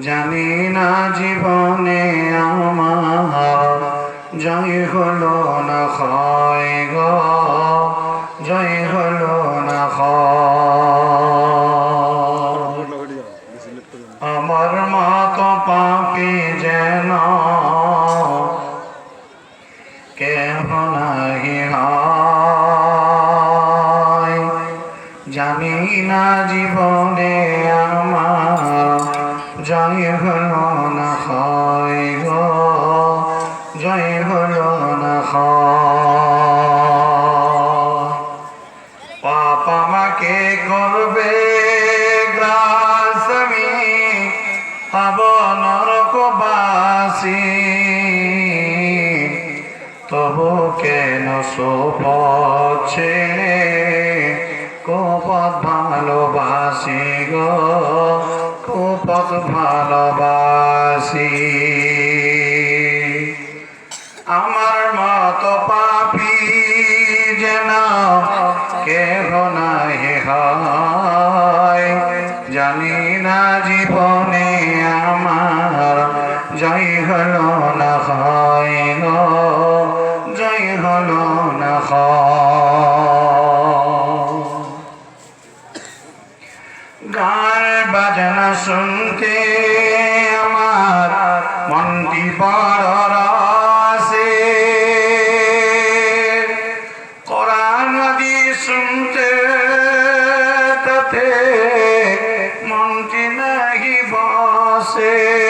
জানি না জীবনে আমার জয় হলো না ক্ষয় গো, জয় হলো না আমার মতো পাপি যেন হয়। জানি না জীবনে পাপ আমাকে করবে গ্রাসমি হব নরকবাসী তবু কেন সোপছে কোপত ভালোবাসি গো? কোপত ভালোবাসি। শুনতে আমার মনটি বড় রসে। কোরআন নদী শুনতে তাতে মনটি নাহি বসে।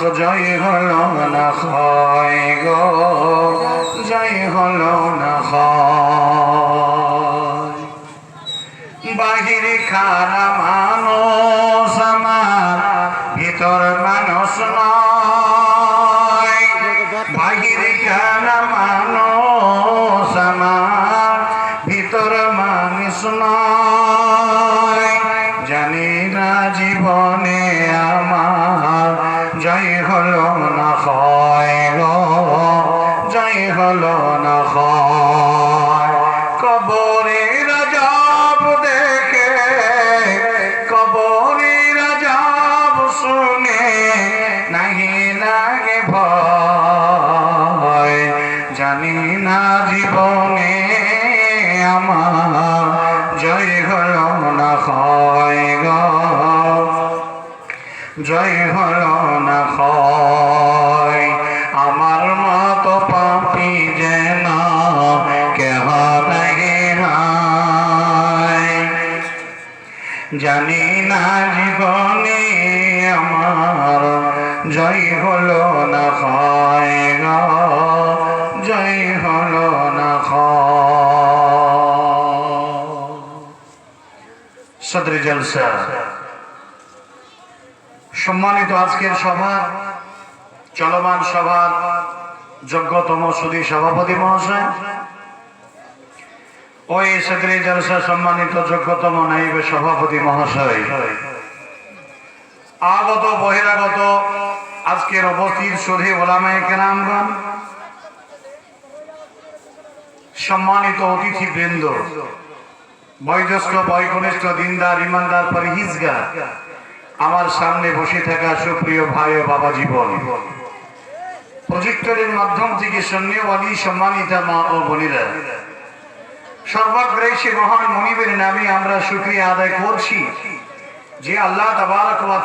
জয় হলো না হয় গো জয় হলো না হয়। বাহির খারা মানুষ জীবনে আমার, জয় হলো না হয় জয় হলো না সদর জলসা। সম্মানিত আজকের সভা, চলমান সভার যোগ্যতম সুদী সভাপতি মহাশয় ওই সদরে জলসা সম্মানিত যোগ্যতম নাইব সভাপতি মহাশয়। আগত, বহিরাগত, আজকের উপস্থিত সধে ওলামায় কেরামগণ, সম্মানিত অতিথি বৃন্দ বয়োজ্যেষ্ঠ, বয়কনিষ্ঠ, দিনদার, ইমানদার, পরহিজগার, আমার সামনে বসে থাকা সুপ্রিয় ভাই ও বাবা জীবন প্রজেক্টরের মাধ্যম থেকে সন্ন্যবাদী সম্মানিতা মা ও বোনেরা সর্বগ্রাসী মহান মনিবের নামে আমরা শুক্রিয়া আদায় করছি যে আল্লাহ ওয়া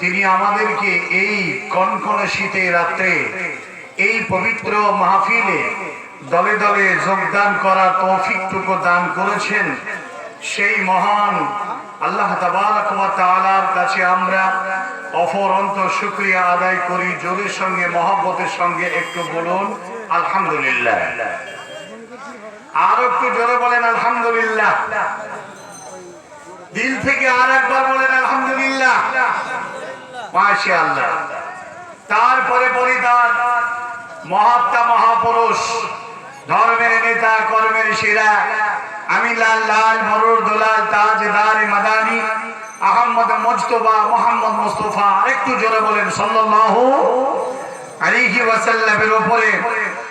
তিনি আমাদেরকে এই কনকনে শীতের রাত্রে, এই পবিত্র মাহফিলে দলে দলে যোগদান করার তৌফিকটুকু দান করেছেন সেই মহান আল্লাহ ওয়া কাছে আমরা অফরন্ত শুক্রিয়া আদায় করি। জোরের সঙ্গে, মহব্বতের সঙ্গে একটু বলুন, আলহামদুলিল্লাহ। আর একটু জোরে বলেন, আলহামদুলিল্লাহ। দিল থেকে আর একবার বলেন, আলহামদুলিল্লাহ। মাশাআল্লাহ। তারপরে পরিদান মহাত্মা মহাপুরুষ, ধর্মের নেতা, কর্মের সেরা, আমি লাল লাল, মরুর দোলাল, তাজদার, মাদানি আহমদ মুজতবা, মোহাম্মদ মুস্তফা একটু জোরে বলেন, সাল্লাল্লাহু আলাইহি ওয়াসাল্লামের উপরে।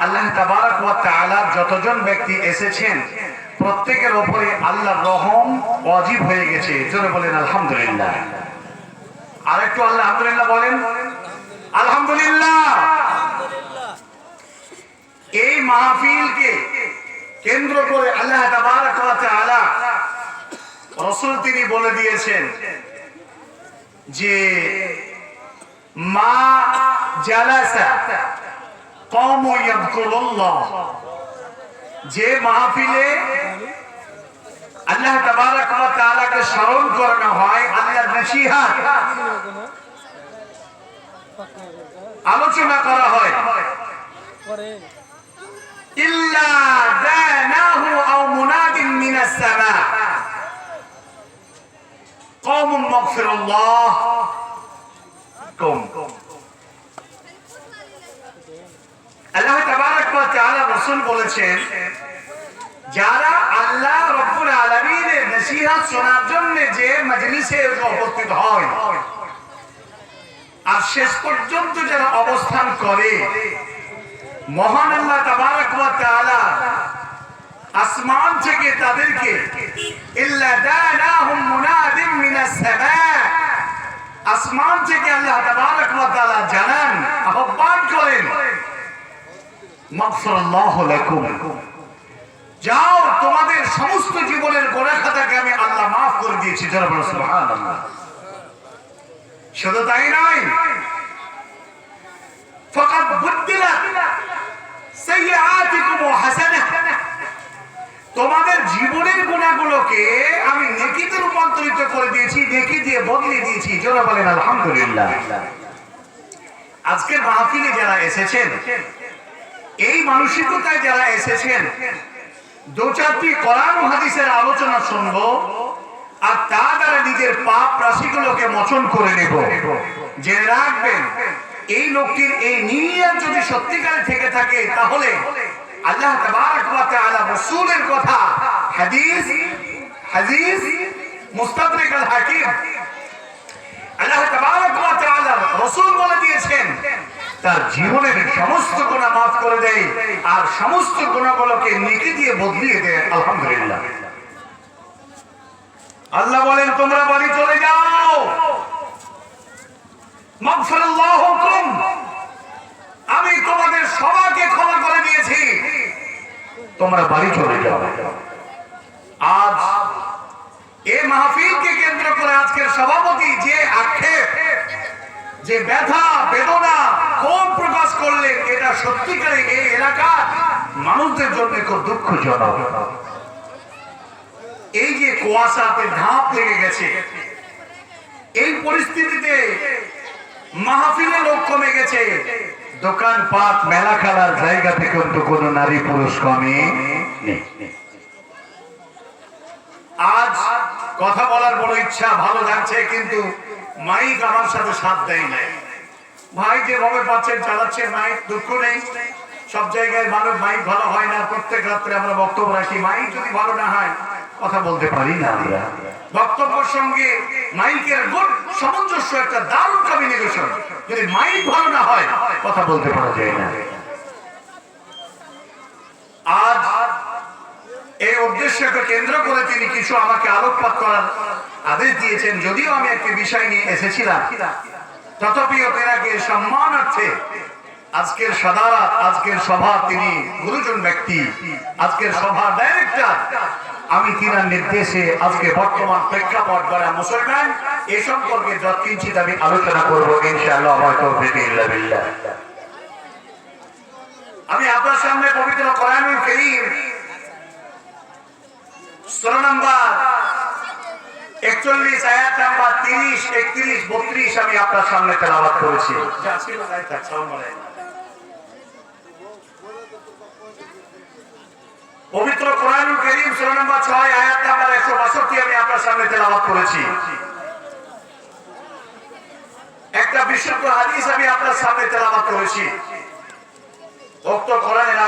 আল্লাহ যতজন ব্যক্তি এসেছেন, প্রত্যেকের আল্লাহর রহম হয়ে গেছে। বলেন, আলহামদুলিল্লাহ। বলেন। আলহামদুলিল্লাহ। এই মাহফিলকে কেন্দ্র করে আল্লাহ তাবারক তিনি বলে দিয়েছেন যে, মা জালাসা ইয়াযকুরুল্লাহ যে মাহফিলে আল্লাহ তাআলাকে স্মরণ করানো হয়, আল্লাহর নসিহত আলোচনা করা হয়। ইল্লা দানাহু আল্লাহ তাবারক ওয়া বলেছেন, যারা আল্লাহ রব্বুল আলামিনের নসিহত শোনার জন্য যে মজলিসে উপস্থিত হয়, আর শেষ পর্যন্ত যারা অবস্থান করে, মহান আল্লাহ তাবারক ওয়া আসমান থেকে তাদেরকে, ইল্লা দানাহুম আসমান থেকে আল্লাহ তাবারক ওয়া জানান যাও, তোমাদের সমস্ত জীবনের গোনা খাতাকে আমি আল্লাহ মাফ করে দিয়েছি শুধু তাই তোমাদের জীবনের গুণাগুলোকে আমি নেকিতে রূপান্তরিত করে দিয়েছি, নেকি দিয়ে বদলে দিয়েছি জোরে বলেন আলহামদুলিল্লাহ। আজকের মাহফিলে যারা এসেছেন এই মানসিকতায় যারা এসেছেন, দু চারটি ও হাদিসের আলোচনা শুনব আর তা দ্বারা নিজের পাপ রাশিগুলোকে মোচন করে নেব। জেনে রাখবেন, এই লোকটির এই নিয়ত যদি সত্যিকারে থেকে থাকে, তাহলে আল্লাহ রাসূলের কথা, হাদিস হাদিস, মুস্তাদরিক আল হাকিম, আল্লাহ রাসূল বলে দিয়েছেন তার জীবনের সমস্ত গুনাহ maaf করে দেয় আর সমস্ত গুনাহগুলোকে নেকি দিয়ে বদলিয়ে দেয়। আলহামদুলিল্লাহ। আল্লাহ বলেন, তোমরা বাড়ি চলে যাও। আমি তোমাদের সবাইকে ক্ষমা করে দিয়েছি। তোমরা বাড়ি চলে যাও। আজ এই মাহফিলকে কেন্দ্র করে আজকের সভাপতি যে আক্ষেপ যে ব্যথা, বেদনা কোন প্রকাশ করলেন এটা সত্যিকারে এই এলাকার মানুষদের জন্য খুব দুঃখজনক? এই যে কুয়াশাতে ধাপ লেগে গেছে, এই পরিস্থিতিতে মাহফিলে লোক কমে গেছে। দোকান পাট মেলা খেলার জায়গা থেকে কিন্তু কোনো নারী পুরুষ কমে আজ কথা বলার বড় ইচ্ছা ভালো লাগছে, কিন্তু মাইক আমার সাথে সাথ দেয় নাই। ভাই যেভাবে পাচ্ছেন চালাচ্ছেন মাইক দুঃখ নেই। সব জায়গায় মানুষ মাইক ভালো হয় না, প্রত্যেক রাত্রে আমরা বক্তব্য রাখি, মাইক যদি ভালো না হয়, কথা বলতে পারি না বক্তব্যের সঙ্গে মাইকের গুণ, সামঞ্জস্য একটা দারুণ কমিউনিকেশন যদি মাইক ভালো না হয়, কথা বলতে পারা যায় না। আজ এই উদ্দেশ্যকে কেন্দ্র করে তিনি কিছু আমাকে আলোকপাত করার আদেশ দিয়েছেন, যদিও আমি একটি বিষয় নিয়ে এসেছিলাম। তথাপিও তেনাকে সম্মানার্থে আজকের সদারাত, আজকের সভা তিনি গুরুজন ব্যক্তি, আজকের সভা ডাইরেক্টর আমি তিনার নির্দেশে আজকে বর্তমান প্রেক্ষাপট দ্বারা মুসলমান, এ সম্পর্কে যৎকিঞ্চিত আমি আলোচনা করব, ইনশাআল্লাহ আমি আপনার সামনে পবিত্র কোরআনুল কারীম সূরা নাম্বার একচল্লিশ, আয়াত নাম্বার তিরিশ, একত্রিশ, বত্রিশ আমি আপনার সামনে তেলাবাদ করেছি। পবিত্র কোরআনুল করিম, সূরা নম্বর 6 আয়াত নাম্বার 162 আমি আপনার সামনে তেলাওয়াত করেছি। একটা বিশুদ্ধ হাদিস আমি আপনার সামনে তেলাওয়াত করেছি। উক্ত কোরআনের